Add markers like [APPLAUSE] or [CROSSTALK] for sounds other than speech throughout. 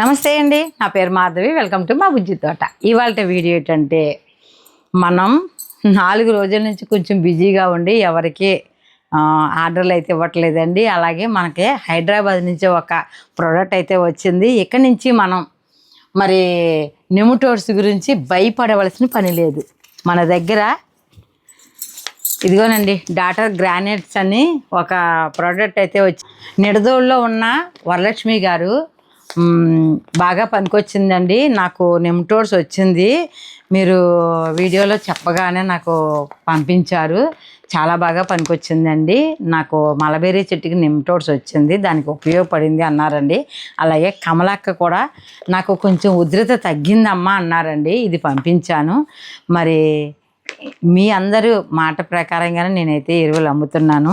నమస్తే అండి. నా పేరు మాధవి. వెల్కమ్ టు మా బుజ్జి తోట. ఇవాళ వీడియో ఏంటంటే మనం నాలుగు రోజుల నుంచి కొంచెం బిజీగా ఉండి ఎవరికి ఆర్డర్లు అయితే ఇవ్వట్లేదండి. అలాగే మనకి హైదరాబాద్ నుంచి ఒక ప్రోడక్ట్ అయితే వచ్చింది. ఇక్కడి నుంచి మనం మరి నెముటోడ్స్ గురించి భయపడవలసిన పని లేదు. మన దగ్గర ఇదిగోనండి డాటర్ గ్రానైట్స్ అని ఒక ప్రోడక్ట్ అయితే వచ్చి నిడదోళ్ళలో ఉన్న వరలక్ష్మి గారు బాగా పనికొచ్చిందండి. నాకు నెమ్టోడ్స్ వచ్చింది. మీరు వీడియోలో చెప్పగానే నాకు పంపించారు. చాలా బాగా పనికొచ్చిందండి. నాకు మలబేరీ చెట్టుకి నిమ్టోడ్స్ వచ్చింది. దానికి ఉపయోగపడింది అన్నారండి. అలాగే కమలక్క కూడా నాకు కొంచెం ఉధృత తగ్గిందమ్మా అన్నారండి. ఇది పంపించాను. మరి మీ అందరూ మాట ప్రకారంగానే నేనైతే ఎరువులు అమ్ముతున్నాను.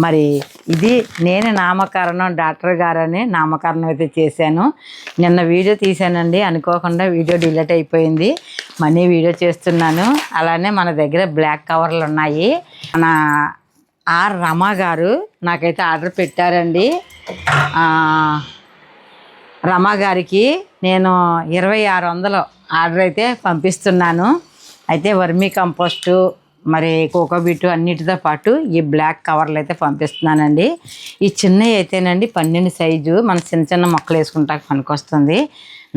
మరి ఇది నేను నామకరణం డాక్టర్ గారని నామకరణం అయితే చేశాను. నిన్న వీడియో తీశానండి అనుకోకుండా వీడియో డిలీట్ అయిపోయింది. మనీ వీడియో చేస్తున్నాను. అలానే మన దగ్గర బ్లాక్ కవర్లు ఉన్నాయి. మన ఆర్ రమ గారు నాకైతే ఆర్డర్ పెట్టారండి. రమా రమ గారికి నేను ఇరవై ఆరు వందలు ఆర్డర్ అయితే పంపిస్తున్నాను. అయితే వర్మీ కంపోస్టు మరి కోకోబిట్ అన్నిటితో పాటు ఈ బ్లాక్ కవర్లు అయితే పంపిస్తున్నానండి. ఈ చిన్నవి అయితేనండి పన్నెండు సైజు. మన చిన్న చిన్న మొక్కలు వేసుకుంటాక పనికొస్తుంది.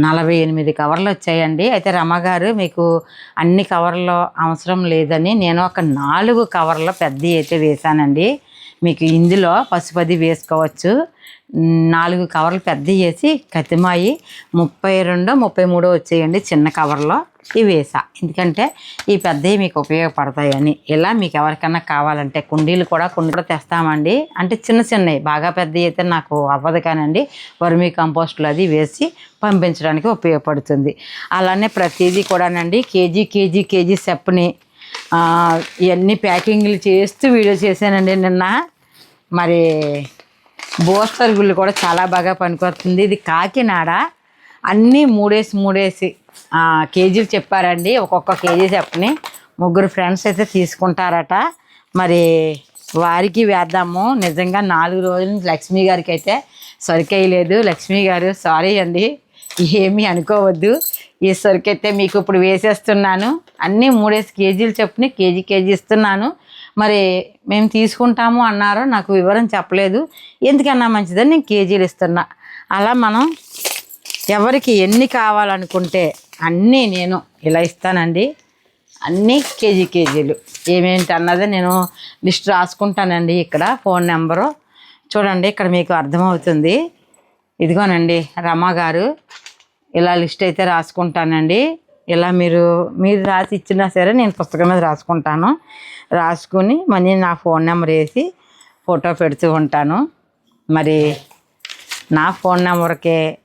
నలభై ఎనిమిది కవర్లు వచ్చాయండి. అయితే రమగారు మీకు అన్ని కవర్లు అవసరం లేదని నేను ఒక నాలుగు కవర్లు పెద్దవి అయితే వేశానండి. మీకు ఇందులో పసుపది వేసుకోవచ్చు. నాలుగు కవర్లు పెద్ద వేసి కతిమాయి ముప్పై రెండో ముప్పై మూడో వచ్చేయండి చిన్న కవర్లో. ఇవి వేసా. ఎందుకంటే ఈ పెద్దవి మీకు ఉపయోగపడతాయని ఇలా మీకు ఎవరికైనా కావాలంటే కుండీలు కూడా కొన్ని కూడా తెస్తామండి. అంటే చిన్న చిన్నవి బాగా పెద్దవి అయితే నాకు అవ్వదు కానండి. వర్మీ కంపోస్ట్లు అది వేసి పంపించడానికి ఉపయోగపడుతుంది. అలానే ప్రతిదీ కూడానండి కేజీ కేజీ కేజీ సెప్ని ఇవన్నీ ప్యాకింగ్లు చేస్తూ వీడియో చేశానండి నిన్న. మరి బోస్తర్ గుళ్ళు కూడా చాలా బాగా పనికొస్తుంది. ఇది కాకినాడ. అన్నీ మూడేసి మూడేసి కేజీలు చెప్పారండి. ఒక్కొక్క కేజీ చెప్పని ముగ్గురు ఫ్రెండ్స్ అయితే తీసుకుంటారట. మరి వారికి వేద్దాము. నిజంగా నాలుగు రోజుల నుంచి లక్ష్మి గారికి అయితే సరికేయలేదు. లక్ష్మి గారు సారీ అండి ఏమీ అనుకోవద్దు. ఈ సరికైతే మీకు ఇప్పుడు వేసేస్తున్నాను. అన్నీ మూడేసి కేజీలు చొప్పున కేజీ కేజీ ఇస్తున్నాను. మరి మేము తీసుకుంటాము అన్నారు నాకు వివరం చెప్పలేదు. ఎందుకన్నా మంచిదని నేను కేజీలు ఇస్తున్నా. అలా మనం ఎవరికి ఎన్ని కావాలనుకుంటే అన్నీ నేను ఇలా ఇస్తానండి. అన్నీ కేజీ కేజీలు. ఏమేంటి అన్నది నేను లిస్ట్ రాసుకుంటానండి ఇక్కడ ఫోన్ నెంబరు. చూడండి ఇక్కడ మీకు అర్థమవుతుంది. ఇదిగోనండి రమ గారు. ఇలా లిస్ట్ అయితే రాసుకుంటానండి. ఇలా మీరు మీరు రాసి ఇచ్చినా సరే నేను పుస్తకం మీద రాసుకుంటాను. రాసుకుని మళ్ళీ నా ఫోన్ నెంబర్ వేసి ఫోటో పెడుతూ ఉంటాను. మరి నా ఫోన్ నెంబర్కే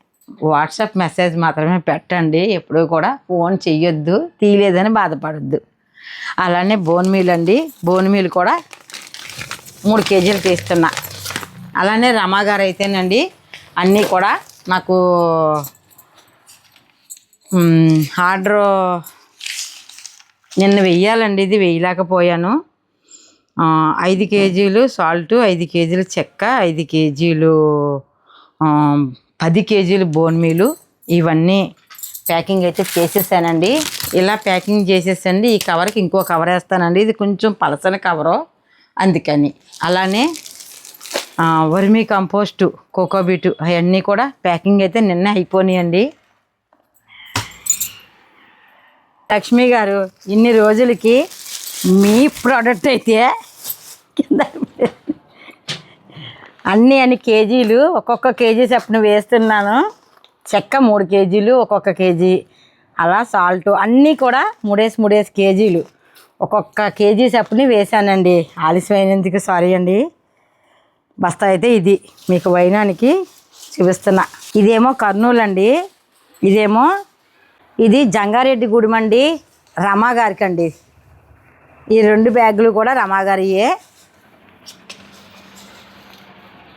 వాట్సాప్ మెసేజ్ మాత్రమే పెట్టండి. ఎప్పుడూ కూడా ఫోన్ చెయ్యొద్దు తీయలేదని బాధపడద్దు. అలానే బోన్ మీల్ అండి. బోన్ మీల్ కూడా మూడు కేజీలు తీస్తున్నా. అలానే రమాగారు అయితేనండి అన్నీ కూడా నాకు ఆర్డర్ నిన్న వెయ్యాలండి ఇది వేయలేకపోయాను ఐదు కేజీలు సాల్ట్ ఐదు కేజీలు చెక్క ఐదు కేజీలు పది కేజీలు బోన్ మీలు. ఇవన్నీ ప్యాకింగ్ అయితే చేసేసానండి. ఇలా ప్యాకింగ్ చేసేసండి ఈ కవర్కి ఇంకో కవర్ వేస్తానండి. ఇది కొంచెం పలసన కవరు అందుకని. అలానే వర్మీ కంపోస్టు కోకోబీటు అవన్నీ కూడా ప్యాకింగ్ అయితే నిన్న అయిపోయినాయండి లక్ష్మి గారు ఇన్ని రోజులకి మీ ప్రోడక్ట్ అయితే కింద అన్ని అన్ని కేజీలు ఒక్కొక్క కేజీ చెప్పిన వేస్తున్నాను. చెక్క మూడు కేజీలు ఒక్కొక్క కేజీ. అలా సాల్ట్ అన్నీ కూడా మూడేసి మూడేసి కేజీలు. ఒక్కొక్క కేజీ చప్పుని వేశానండి. ఆలస్యమైనందుకు సారీ అండి. బస్తా అయితే ఇది. మీకు వైనానికి చూపిస్తున్నా. ఇదేమో కర్నూలు అండి ఇదేమో ఇది జంగారెడ్డి గుడిమండి రమా గారికి అండి ఈ రెండు బ్యాగులు కూడా రమా గారియే.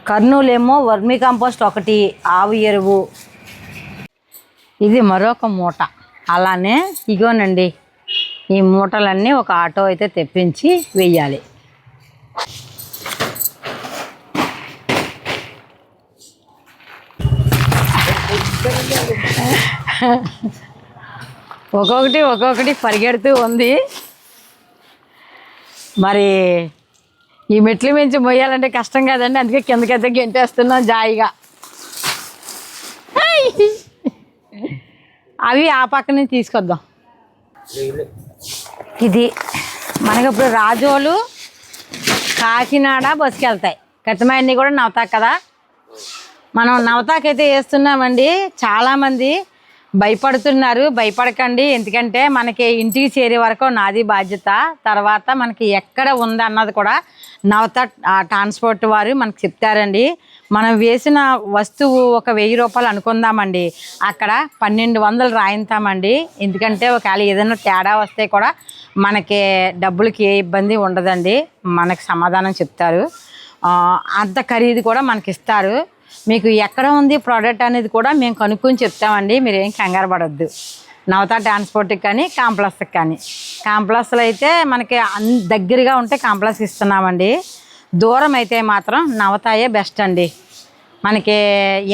కర్నూలు ఏమో వర్మీ కంపోస్ట్ ఒకటి ఆవు ఎరువు. ఇది మరొక మూట. అలానే ఇగోనండి ఈ మూటలన్నీ ఒక ఆటో అయితే తెప్పించి వెయ్యాలి. ఒక్కొక్కటి ఒక్కొక్కటి పరిగెడుతూ ఉంది. మరి ఈ మెట్లు మించి మొయ్యాలంటే కష్టం కదండి. అందుకే కిందకైతే గెంటేస్తున్నాం జాయిగా. అవి ఆ పక్క నుంచి తీసుకొద్దాం. ఇది మనకి ఇప్పుడు రాజోలు కాకినాడ బస్సుకి వెళ్తాయి కూడా నవతాక్ కదా. మనం నవతాకైతే వేస్తున్నామండి. చాలామంది భయపడుతున్నారు. భయపడకండి. ఎందుకంటే మనకి ఇంటికి చేరే వరకు నాది బాధ్యత. తర్వాత మనకి ఎక్కడ ఉంది అన్నది కూడా నవత ట్రాన్స్పోర్ట్ వారు మనకు చెప్తారండి. మనం వేసిన వస్తువు ఒక వెయ్యి రూపాయలు అనుకుందామండి. అక్కడ పన్నెండు వందలు రాయింతామండి ఎందుకంటే ఒకవేళ ఏదైనా తేడా వస్తే కూడా మనకి డబ్బులకి ఏ ఇబ్బంది ఉండదండి. మనకు సమాధానం చెప్తారు. అంత ఖరీదు కూడా మనకి ఇస్తారు మీకు ఎక్కడ ఉంది ప్రోడక్ట్ అనేది కూడా మేము కనుక్కొని చెప్తామండి. మీరు ఏం కంగారు పడద్దు. నవత ట్రాన్స్పోర్ట్కి కానీ కాంప్లెక్స్కి కానీ. కాంప్లెక్స్లో అయితే మనకి అన్ దగ్గరగా ఉంటే కాంప్లెక్స్ ఇస్తున్నామండి. దూరం అయితే మాత్రం నవతాయే బెస్ట్ అండి. మనకి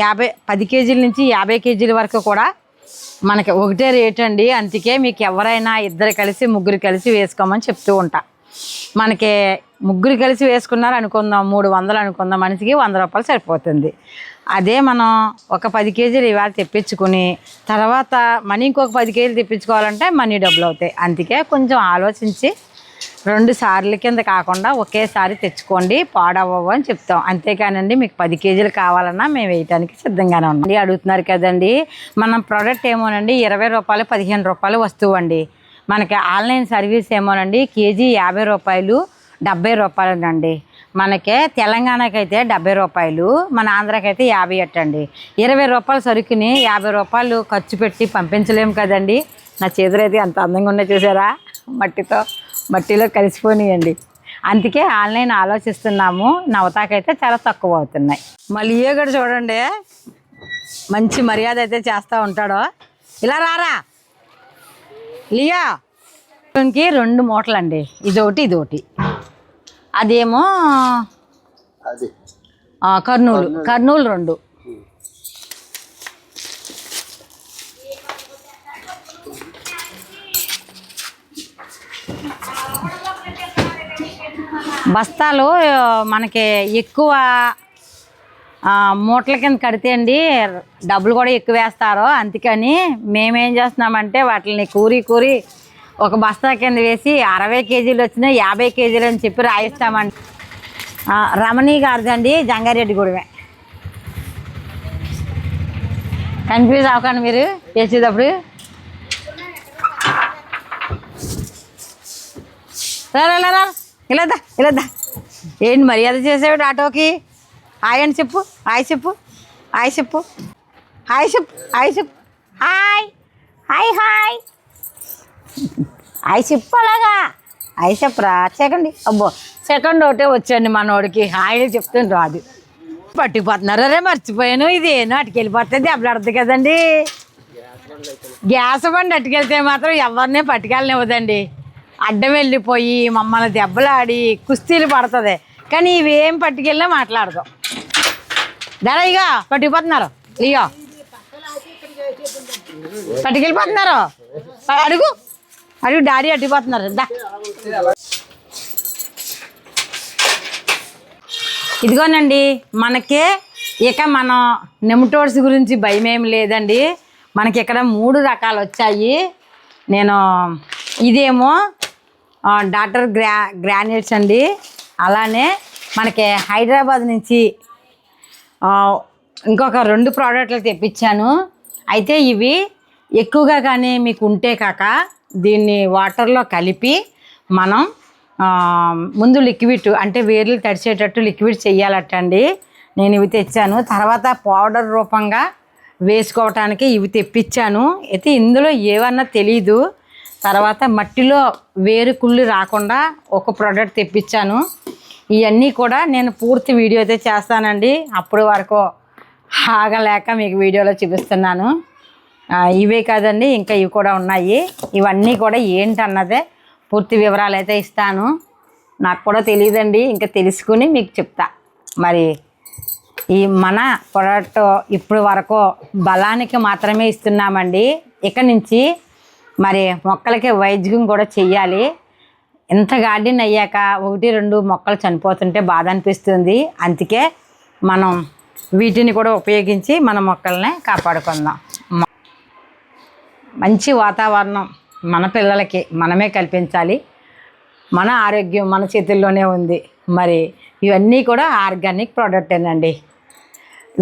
యాభై పది కేజీల నుంచి యాభై కేజీల వరకు కూడా మనకి ఒకటే రేట్ అండి. అందుకే మీకు ఎవరైనా ఇద్దరు కలిసి ముగ్గురు కలిసి వేసుకోమని చెప్తూ ఉంటా. మనకి ముగ్గురు కలిసి వేసుకున్నారు అనుకుందాం మూడు వందలు అనుకుందాం మనిషికి వంద రూపాయలు సరిపోతుంది. అదే మనం ఒక పది కేజీలు ఇవాళ తెప్పించుకుని తర్వాత మనీ ఇంకొక పది కేజీలు తెప్పించుకోవాలంటే మనీ డబ్బులు అవుతాయి. అందుకే కొంచెం ఆలోచించి రెండు సార్లు కింద కాకుండా ఒకేసారి తెచ్చుకోండి పాడవ్వవు అని చెప్తాం. అంతేకానండి మీకు పది కేజీలు కావాలన్నా మేము వేయటానికి సిద్ధంగానే ఉన్నాం. అడుగుతున్నారు కదండి మనం ప్రోడక్ట్ ఏమోనండి ఇరవై రూపాయలు పదిహేను రూపాయలు వస్తువు అండి. మనకి ఆన్లైన్ సర్వీస్ ఏమోనండి కేజీ యాభై రూపాయలు డెబ్బై రూపాయలు అండి మనకి తెలంగాణకి అయితే డెబ్బై రూపాయలు మన ఆంధ్రాకైతే యాభై ఎట్టండి ఇరవై రూపాయల సరుకుని యాభై రూపాయలు ఖర్చు పెట్టి పంపించలేము కదండి. నా చేతులు అయితే అంత అందంగా ఉన్నాయి చూసారా? మట్టితో మట్టిలో కలిసిపోనియండి అందుకే ఆన్లైన్ ఆలోచిస్తున్నాము నవతాకైతే చాలా తక్కువ అవుతున్నాయి. మళ్ళీ కూడా చూడండి మంచి మర్యాద అయితే చేస్తూ ఉంటాడో. ఇలా రారా? లియా కి రెండు మూటలండి. ఇదొకటి ఇదొకటి. అదేమో అది. ఆ, కర్నూలు. కర్నూలు. రెండు. బస్తాలు మనకి ఎక్కువ మూటల కింద కడితే అండి డబ్బులు కూడా ఎక్కువ వేస్తారు. అందుకని మేమేం చేస్తున్నామంటే వాటిని కూరి కూరి ఒక బస్తా కింద వేసి అరవై కేజీలు వచ్చినా యాభై కేజీలు అని చెప్పి రాయిస్తామండి. రమణి గారిదండి జంగారెడ్డి గుడివే. కన్ఫ్యూజ్ అవ్వకండి మీరు వేసేటప్పుడు రా ఇలా ఇలా ఏంటి మర్యాద చేసేవాడు ఆటోకి? హాయ్ అని చెప్పు. హాయ్ చెప్పు. హాయ్ చెప్పు. హాయ్ చెప్పు. హాయ్ చెప్పు. హాయ్. Hi hi. హాయ్ చెప్పు అలాగా. హాయ్ చెప్పరా. సెకండ్. అబ్బో. సెకండ్ ఒకటే వచ్చండి మనోడికి హాయ్ చెప్తాను రాదు. పట్టుకుపోతున్నారు మర్చిపోయాను. ఇది అటుకు వెళ్ళిపోతే దెబ్బలాడుతుంది కదండి. గ్యాస్ బండి అట్టుకెళ్తే మాత్రం ఎవరినే పట్టుకెళ్ళనివ్వదండి. అడ్డం వెళ్ళిపోయి మమ్మల్ని దెబ్బలాడి కుస్తీలు పడుతుంది. కానీ ఇవేం పట్టుకెళ్ళినా మాట్లాడదాం. ధరయ్యగా పట్టుకుపోతున్నారు. ఇక పట్టుకెళ్ళిపోతున్నారు. అడుగు. అడుగు డాడీ అట్టుకుపోతున్నారు దా. ఇదిగోనండి మనకే ఇక మనం నెమటోడ్స్ గురించి భయం ఏం లేదండి. మనకి ఇక్కడ మూడు రకాలు వచ్చాయి. నేను ఇదేమో డాక్టర్ గ్రా గ్రానైట్స్ అండి. అలానే మనకి హైదరాబాద్ నుంచి ఇంకొక రెండు ప్రోడక్ట్లు తెప్పించాను. అయితే ఇవి ఎక్కువగా కానీ మీకు ఉంటే కాక దీన్ని వాటర్లో కలిపి మనం ముందు లిక్విడ్ అంటే వేర్లు తడిచేటట్టు లిక్విడ్ చెయ్యాలటండి నేను ఇవి తెచ్చాను. తర్వాత పౌడర్ రూపంగా వేసుకోవటానికి ఇవి తెప్పించాను. అయితే ఇందులో ఏమన్నా తెలీదు. తర్వాత మట్టిలో వేరు కుళ్ళు రాకుండా ఒక ప్రోడక్ట్ తెప్పించాను. ఇవన్నీ కూడా నేను పూర్తి వీడియో అయితే చేస్తానండి. అప్పటి వరకు ఆగలేక మీకు వీడియోలో చూపిస్తున్నాను. ఇవే కాదండి ఇంకా ఇవి కూడా ఉన్నాయి. ఇవన్నీ కూడా ఏంటన్నదే పూర్తి వివరాలు అయితే ఇస్తాను. నాకు కూడా తెలియదండి ఇంకా తెలుసుకుని మీకు చెప్తా. మరి ఈ మన ప్రొడక్ట్ ఇప్పుడు వరకు బలానికి మాత్రమే ఇస్తున్నామండి. ఇక నుంచి మరి మొక్కలకి వైద్యం కూడా చెయ్యాలి. ఇంత గార్డెన్ అయ్యాక ఒకటి రెండు మొక్కలు చనిపోతుంటే బాధ అనిపిస్తుంది. అందుకే మనం వీటిని కూడా ఉపయోగించి మన మొక్కల్ని కాపాడుకుందాం. మంచి వాతావరణం మన పిల్లలకి మనమే కల్పించాలి. మన ఆరోగ్యం మన చేతుల్లోనే ఉంది. మరి ఇవన్నీ కూడా ఆర్గానిక్ ప్రోడక్టేనండి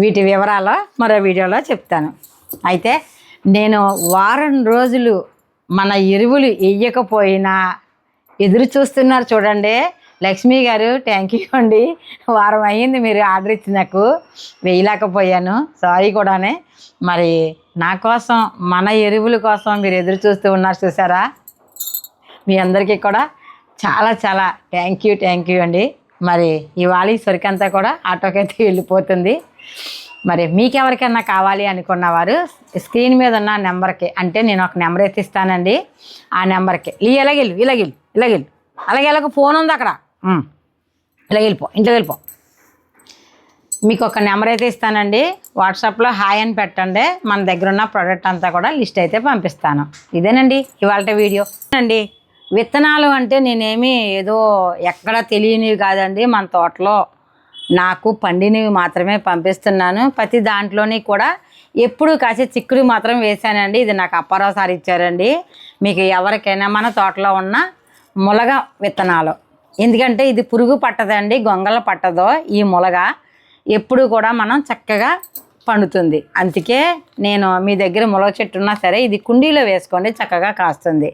వీటి వివరాలు మరో వీడియోలో చెప్తాను. అయితే నేను వారం రోజులు మన ఎరువులు వేయకపోయినా ఎదురు చూస్తున్నారు చూడండి. లక్ష్మి గారు థ్యాంక్ యూ అండి. వారం అయ్యింది మీరు ఆర్డర్ ఇచ్చి నాకు. వేయలేకపోయాను. సారీ కూడానే. మరి నా కోసం మన ఎరువుల కోసం మీరు ఎదురు చూస్తూ ఉన్నారు చూసారా? మీ అందరికీ కూడా చాలా చాలా థ్యాంక్ యూ థ్యాంక్ యూ అండి. మరి ఇవాళ ఈ సరికంతా కూడా ఆటోకైతే [LAUGHS] వెళ్ళిపోతుంది. మరి మీకెవరికైనా కావాలి అనుకున్నవారు స్క్రీన్ మీద ఉన్న నెంబర్కి అంటే నేను ఒక నెంబర్ అయితే ఇస్తానండి ఆ నెంబర్కి. ఈ ఇలాగెళ్ళు ఇలాగెళ్ళు. ఇలాగెళ్ళు అలాగే ఇలాగ ఫోన్ ఉంది అక్కడ. ఇలాగ వెళ్ళిపో ఇంట్లోకి వెళ్ళిపో. మీకు ఒక నెంబర్ అయితే ఇస్తానండి. వాట్సాప్లో హాయ్ అని పెట్టండి. మన దగ్గర ఉన్న ప్రోడక్ట్ అంతా కూడా లిస్ట్ అయితే పంపిస్తాను. ఇదేనండి ఇవాళ వీడియో. అండి విత్తనాలు అంటే నేనేమి ఏదో ఎక్కడ తెలియనివి కాదండి. మన తోటలో నాకు పండినవి మాత్రమే పంపిస్తున్నాను. ప్రతి దాంట్లోని కూడా ఎప్పుడు కాసే చిక్కుడు మాత్రం వేశానండి. ఇది నాకు అప్పారావు సార్ ఇచ్చారండి. మీకు ఎవరికైనా మన తోటలో ఉన్న ములగ విత్తనాలు. ఎందుకంటే ఇది పురుగు పట్టదండి గొంగళ పట్టదో ఈ ములగ. ఎప్పుడు కూడా మనం చక్కగా పండుతుంది. అందుకే నేను మీ దగ్గర ములగ చెట్టు ఉన్నా సరే ఇది కుండీలో వేసుకోండి చక్కగా కాస్తుంది.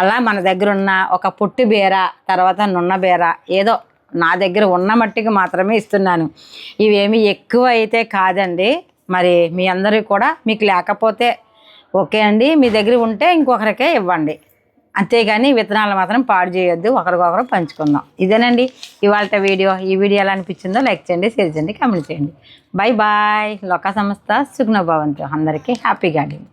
అలా మన దగ్గర ఉన్న ఒక పుట్టు బీర తర్వాత నున్న బీర ఏదో నా దగ్గర ఉన్న మట్టికి మాత్రమే ఇస్తున్నాను. ఇవేమి ఎక్కువ అయితే కాదండి. మరి మీ అందరూ కూడా మీకు లేకపోతే ఓకే అండి. మీ దగ్గర ఉంటే ఇంకొకరికే ఇవ్వండి. అంతేగాని విత్తనాలు మాత్రం పాడు చేయొద్దు ఒకరికొకరు పంచుకుందాం. ఇదేనండి ఇవాళ వీడియో. ఈ వీడియో ఎలా అనిపించిందో లైక్ చేయండి షేర్ చేయండి కామెంట్ చేయండి. Bye bye. లోక సంస్థ సుగ్నభవంతు అందరికీ హ్యాపీ గార్డెన్